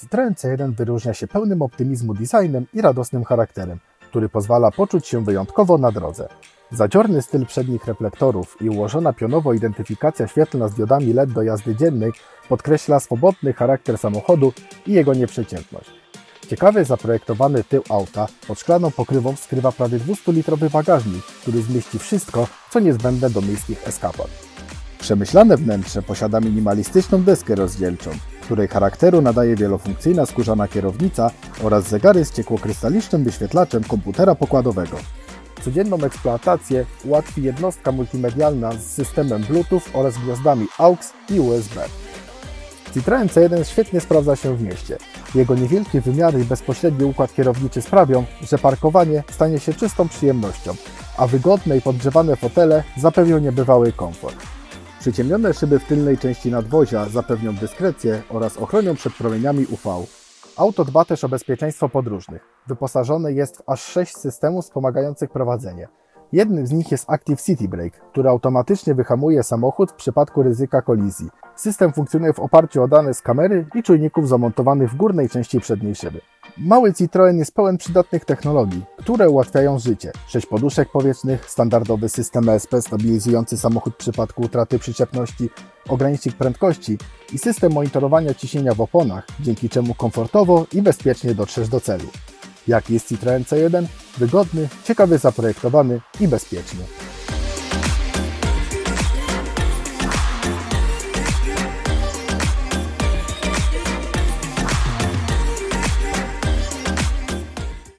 Citroen C1 wyróżnia się pełnym optymizmu designem i radosnym charakterem, który pozwala poczuć się wyjątkowo na drodze. Zadziorny styl przednich reflektorów i ułożona pionowo identyfikacja świetlna z diodami LED do jazdy dziennej podkreśla swobodny charakter samochodu i jego nieprzeciętność. Ciekawie zaprojektowany tył auta pod szklaną pokrywą skrywa prawie 200-litrowy bagażnik, który zmieści wszystko, co niezbędne do miejskich eskapad. Przemyślane wnętrze posiada minimalistyczną deskę rozdzielczą, której charakteru nadaje wielofunkcyjna skórzana kierownica oraz zegary z ciekłokrystalicznym wyświetlaczem komputera pokładowego. Codzienną eksploatację ułatwi jednostka multimedialna z systemem Bluetooth oraz gwiazdami AUX i USB. Citroen C1 świetnie sprawdza się w mieście. Jego niewielkie wymiary i bezpośredni układ kierowniczy sprawią, że parkowanie stanie się czystą przyjemnością, a wygodne i podgrzewane fotele zapewnią niebywały komfort. Przyciemnione szyby w tylnej części nadwozia zapewnią dyskrecję oraz ochronią przed promieniami UV. Auto dba też o bezpieczeństwo podróżnych. Wyposażone jest w aż 6 systemów wspomagających prowadzenie. Jednym z nich jest Active City Brake, który automatycznie wyhamuje samochód w przypadku ryzyka kolizji. System funkcjonuje w oparciu o dane z kamery i czujników zamontowanych w górnej części przedniej szyby. Mały Citroen jest pełen przydatnych technologii, które ułatwiają życie. 6 poduszek powietrznych, standardowy system ESP stabilizujący samochód w przypadku utraty przyczepności, ogranicznik prędkości i system monitorowania ciśnienia w oponach, dzięki czemu komfortowo i bezpiecznie dotrzesz do celu. Jaki jest Citroen C1? Wygodny, ciekawie zaprojektowany i bezpieczny.